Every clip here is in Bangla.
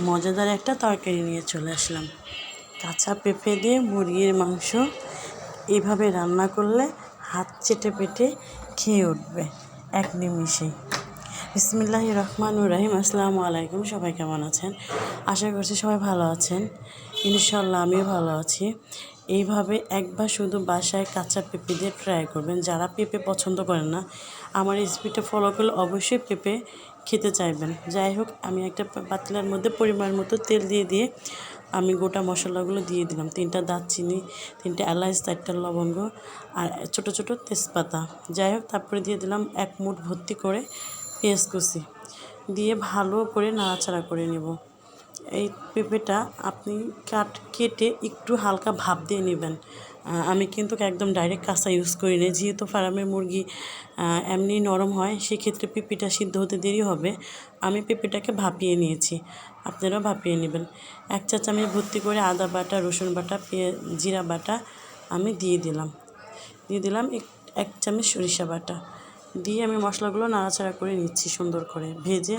মজাদার একটা তরকারি নিয়ে চলে আসলাম। কাঁচা পেঁপে দিয়ে মুরগির মাংস এভাবে রান্না করলে হাত চেটে পেটে খেয়ে উঠবে এক নিমিষেই। বিসমিল্লাহ রহমান রাহিম, আসসালামু আলাইকুম, সবাই কেমন আছেন? আশা করছি সবাই ভালো আছেন। ইনশাল্লাহ আমিও ভালো আছি। এইভাবে একবার শুধু বাসায় কাঁচা পেঁপে দিয়ে ট্রাই করবেন। যারা পেঁপে পছন্দ করেন না, আমার রেসিপিটা ফলো করলে অবশ্যই পেঁপে খেতে চাইবেন। যাই হোক, আমি একটা পাতলার মধ্যে পরিমাণ মতো তেল দিয়ে দিয়ে আমি গোটা মশলাগুলো দিয়ে দিলাম। তিনটা দারচিনি, তিনটা এলাচ, চারটা লবঙ্গ আর ছোটো ছোটো তেজপাতা। যাই হোক, তারপরে দিয়ে দিলাম এক মুঠ ভর্তি করে পেঁয়াজ কুচি। দিয়ে ভালো করে নাড়াচাড়া করে নেব। এই পেঁপেটা আপনি কাট, কেটে একটু হালকা ভাপ দিয়ে নেবেন। আমি কিন্তু একদম ডাইরেক্ট কাঁচা ইউজ করি না যেহেতু ফার্মের মুরগি এমনি নরম হয়, সেক্ষেত্রে পেঁপেটা সিদ্ধ হতে দেরি হবে। আমি পেঁপেটাকে ভাপিয়ে নিয়েছি। আপনারাও ভাপিয়ে নেবেন। এক চা চামচ ভর্তি করে আদা বাটা, রসুন বাটা, পেঁয়াজ, জিরা বাটা আমি দিয়ে দিলাম। দিয়ে দিলাম এক চামচ সরিষা বাটা। দিয়ে আমি মশলাগুলো নাড়াচাড়া করে নিচ্ছি সুন্দর করে। ভেজে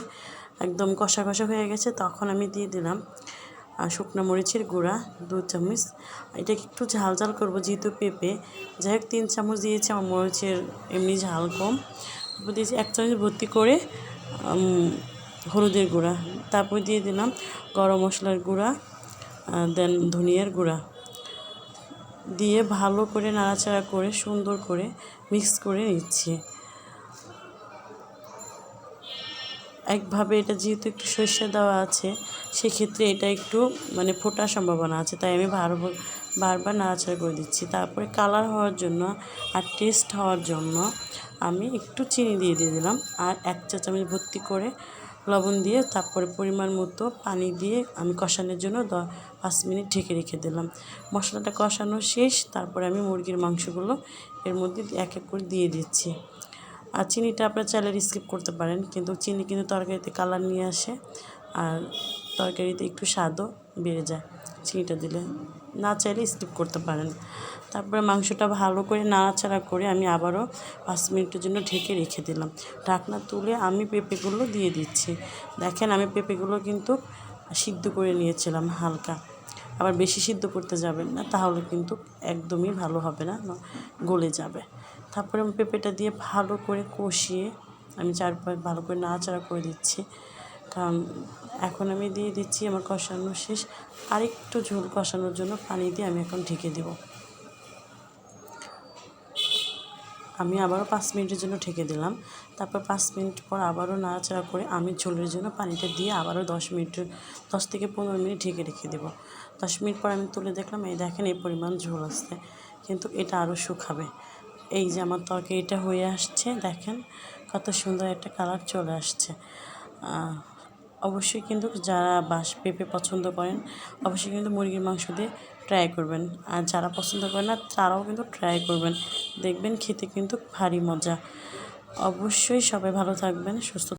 একদম কষা কষা হয়ে গেছে, তখন আমি দিয়ে দিলাম শুকনো মরিচের গুঁড়া, দু চামচ। এটাকে একটু ঝাল ঝাল করব যেহেতু পেঁপে। যাই হোক, তিন চামচ দিয়েছি, আমার মরিচের এমনি ঝাল কম। তারপর দিয়েছি এক চামচ ভর্তি করে হলুদের গুঁড়া। তারপর দিয়ে দিলাম গরম মশলার গুঁড়া দেন ধনিয়ার গুঁড়া। দিয়ে ভালো করে নাড়াচাড়া করে, সুন্দর করে মিক্স করে নিচ্ছি। একভাবে এটা যেহেতু একটু সর্ষে দেওয়া আছে, সেক্ষেত্রে এটা একটু মানে ফোটার সম্ভাবনা আছে। তাই আমি বারবার বারবার নাড়াচাড়া করে দিচ্ছি। তারপরে কালার হওয়ার জন্য আর টেস্ট হওয়ার জন্য আমি একটু চিনি দিয়ে দিয়ে দিলাম। আর এক চা চামচ ভর্তি করে লবণ দিয়ে তারপরে পরিমাণ মতো পানি দিয়ে আমি কষানোর জন্য দ, পাঁচ মিনিট ঢেকে রেখে দিলাম। মশলাটা কষানো শেষ, তারপরে আমি মুরগির মাংসগুলো এর মধ্যে এক এক করে দিয়ে দিচ্ছি। আর চিনিটা আপনারা চাইলে স্কিপ করতে পারেন। কিন্তু চিনি কিন্তু তরকারিতে কালার নিয়ে আসে আর তরকারিতে একটু স্বাদও বেড়ে যায় চিনিটা দিলে। না চাইলে স্কিপ করতে পারেন। তারপরে মাংসটা ভালো করে নাড়াচাড়া করে আমি আবারও পাঁচ মিনিটের জন্য ঢেকে রেখে দিলাম। ঢাকনা তুলে আমি পেঁপেগুলো দিয়ে দিচ্ছি। দেখেন আমি পেঁপেগুলো কিন্তু সিদ্ধ করে নিয়েছিলাম হালকা। আবার বেশি সিদ্ধ করতে যাবেন না, তাহলে কিন্তু একদমই ভালো হবে না, গলে যাবে। তারপরে আমি পেঁপেটা দিয়ে ভালো করে কষিয়ে আমি চারপাশ ভালো করে নাড়াচাড়া করে দিচ্ছি। কারণ এখন আমি দিয়ে দিচ্ছি, আমার কষানো শেষ। আরেকটু ঝোল কষানোর জন্য পানি দিয়ে আমি এখন ঢেকে দেব। আমি আবারও পাঁচ মিনিটের জন্য ঢেকে দিলাম। তারপর পাঁচ মিনিট পর আবারও নাড়াচাড়া করে আমি ঝোলের জন্য পানিটা দিয়ে আবারও দশ মিনিট, দশ থেকে পনেরো মিনিট ঢেকে রেখে দেবো। দশ মিনিট পর আমি তুলে দেখলাম, এই দেখেন এই পরিমাণ ঝোল আসছে। কিন্তু এটা আরও শুকাবে। এই যে আমার তরকারিটা হয়ে আসছে, দেখেন কত সুন্দর একটা কালার চলে আসছে। অবশ্যই কিন্তু যারা বাস পেঁপে পছন্দ করেন, অবশ্যই কিন্তু মুরগির মাংস দিয়ে ট্রাই করবেন। আর যারা পছন্দ করেন না, তারাও কিন্তু ট্রাই করবেন। দেখবেন খেতে কিন্তু ভারী মজা। অবশ্যই সবাই ভালো থাকবেন, সুস্থ